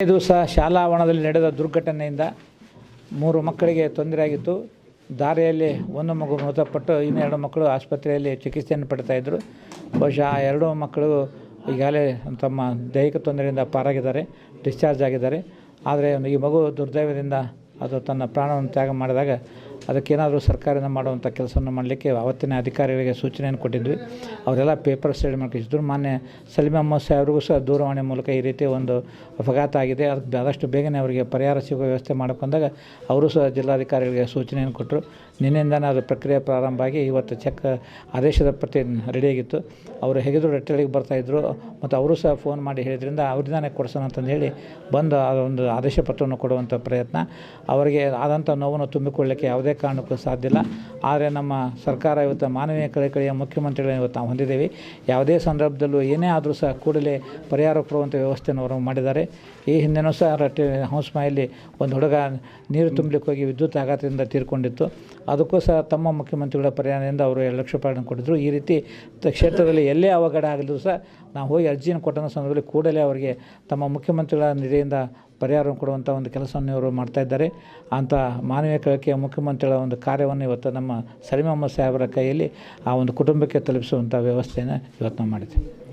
ದಿವಸ ಶಾಲಾ ಆವರಣದಲ್ಲಿ ನಡೆದ ದುರ್ಘಟನೆಯಿಂದ ಮೂರು ಮಕ್ಕಳಿಗೆ ತೊಂದರೆಯಾಗಿತ್ತು ದಾರಿಯಲ್ಲಿ ಒಂದು ಮಗು ಮೃತಪಟ್ಟು ಇನ್ನೆರಡು ಮಕ್ಕಳು ಆಸ್ಪತ್ರೆಯಲ್ಲಿ ಚಿಕಿತ್ಸೆಯನ್ನು ಪಡ್ತಾ ಇದ್ದರು ಬಹುಶಃ ಆ ಎರಡೂ ಮಕ್ಕಳು ಈಗಾಗಲೇ ತಮ್ಮ ದೈಹಿಕ ತೊಂದರೆಯಿಂದ ಪಾರಾಗಿದ್ದಾರೆ, ಡಿಸ್ಚಾರ್ಜ್ ಆಗಿದ್ದಾರೆ. ಆದರೆ ಈ ಮಗು ದುರ್ದೈವದಿಂದ ಅದು ತನ್ನ ಪ್ರಾಣವನ್ನು ತ್ಯಾಗ ಮಾಡಿದಾಗ ಅದಕ್ಕೇನಾದರೂ ಸರ್ಕಾರದಿಂದ ಮಾಡುವಂಥ ಕೆಲಸವನ್ನು ಮಾಡಲಿಕ್ಕೆ ಅವತ್ತಿನ ಅಧಿಕಾರಿಗಳಿಗೆ ಸೂಚನೆಯನ್ನು ಕೊಟ್ಟಿದ್ವಿ. ಅವರೆಲ್ಲ ಪೇಪರ್ ಸೈಡ್ ಮಾಡ್ಕೊಂಡಿದ್ರು ಮಾನ್ಯ ಸಲೀಮ್ ಅಹಮ್ಮದ್ ಸಾಹೇಬ್ರಿಗೂ ಸಹ ದೂರವಾಣಿ ಮೂಲಕ ಈ ರೀತಿ ಒಂದು ಅಪಘಾತ ಆಗಿದೆ. ಅದಕ್ಕೆ ಆದಷ್ಟು ಬೇಗನೆ ಅವರಿಗೆ ಪರಿಹಾರ ಸಿಗುವ ವ್ಯವಸ್ಥೆ ಮಾಡ್ಕೊಂಡಾಗ ಅವರು ಸಹ ಜಿಲ್ಲಾಧಿಕಾರಿಗಳಿಗೆ ಸೂಚನೆಯನ್ನು ಕೊಟ್ಟರು. ನಿನ್ನೆಯಿಂದನೇ ಅದು ಪ್ರಕ್ರಿಯೆ ಪ್ರಾರಂಭ ಆಗಿ ಇವತ್ತು ಚೆಕ್ ಆದೇಶದ ಪ್ರತಿ ರೆಡಿಯಾಗಿತ್ತು. ಅವರು ಹೇಗಿದ್ರು ರೆಟ್ಟಳಿಗೆ ಬರ್ತಾಯಿದ್ರು ಮತ್ತು ಅವರು ಸಹ ಫೋನ್ ಮಾಡಿ ಹೇಳಿದ್ರಿಂದ ಅವ್ರಿಂದಾನೆ ಕೊಡ್ಸೋಣ ಅಂತಂದು ಹೇಳಿ ಬಂದು ಒಂದು ಆದೇಶ ಪತ್ರವನ್ನು ಕೊಡುವಂಥ ಪ್ರಯತ್ನ. ಅವರಿಗೆ ಆದಂಥ ನೋವನ್ನು ತುಂಬಿಕೊಳ್ಳಲಿಕ್ಕೆ ಯಾವುದೇ ಕಾರಣಕ್ಕೂ ಸಾಧ್ಯ ಇಲ್ಲ. ಆದರೆ ನಮ್ಮ ಸರ್ಕಾರ ಇವತ್ತು ಮಾನವೀಯ ಕಳಕಳಿಯ ಮುಖ್ಯಮಂತ್ರಿಗಳನ್ನು ಇವತ್ತು ನಾವು ಹೊಂದಿದ್ದೇವೆ. ಯಾವುದೇ ಸಂದರ್ಭದಲ್ಲೂ ಏನೇ ಆದರೂ ಸಹ ಕೂಡಲೇ ಪರಿಹಾರ ಕೊಡುವಂಥ ವ್ಯವಸ್ಥೆಯನ್ನು ಅವರು ಮಾಡಿದ್ದಾರೆ. ಈ ಹಿಂದೆನೂ ಸಹ ರಟ್ಟಿ ಹೌಸ್ ಮನೆಯಲ್ಲಿ ಒಂದು ಹುಡುಗ ನೀರು ತುಂಬಲಿಕ್ಕೆ ಹೋಗಿ ವಿದ್ಯುತ್ ಆಘಾತದಿಂದ ತೀರ್ಕೊಂಡಿತ್ತು. ಅದಕ್ಕೂ ಸಹ ತಮ್ಮ ಮುಖ್ಯಮಂತ್ರಿಗಳ ಪರಿಹಾರದಿಂದ ಅವರು ಎರಡು ಲಕ್ಷ ರೂಪಾಯಿ ಕೊಟ್ಟಿದ್ದರು ಈ ರೀತಿ ಕ್ಷೇತ್ರದಲ್ಲಿ ಎಲ್ಲೇ ಅವಘಡ ಆಗಲಿದ್ರು ಸಹ ನಾವು ಹೋಗಿ ಅರ್ಜಿಯನ್ನು ಕೊಟ್ಟಂಥ ಸಂದರ್ಭದಲ್ಲಿ ಕೂಡಲೇ ಅವರಿಗೆ ತಮ್ಮ ಮುಖ್ಯಮಂತ್ರಿಗಳ ನಿಧಿಯಿಂದ ಪರಿಹಾರವನ್ನು ಕೊಡುವಂಥ ಒಂದು ಕೆಲಸವನ್ನು ಇವರು ಮಾಡ್ತಾ ಇದ್ದಾರೆ. ಅಂಥ ಮಾನವೀಯ ಕಳಕೆಯ ಮುಖ್ಯಮಂತ್ರಿಗಳ ಒಂದು ಕಾರ್ಯವನ್ನು ಇವತ್ತು ನಮ್ಮ ಅಹಮ್ಮದ್ ಸಾಹೇಬರ ಕೈಯಲ್ಲಿ ಆ ಒಂದು ಕುಟುಂಬಕ್ಕೆ ತಲುಪಿಸುವಂಥ ವ್ಯವಸ್ಥೆಯನ್ನು ಇವತ್ತು ನಾವು ಮಾಡಿದ್ದೇವೆ.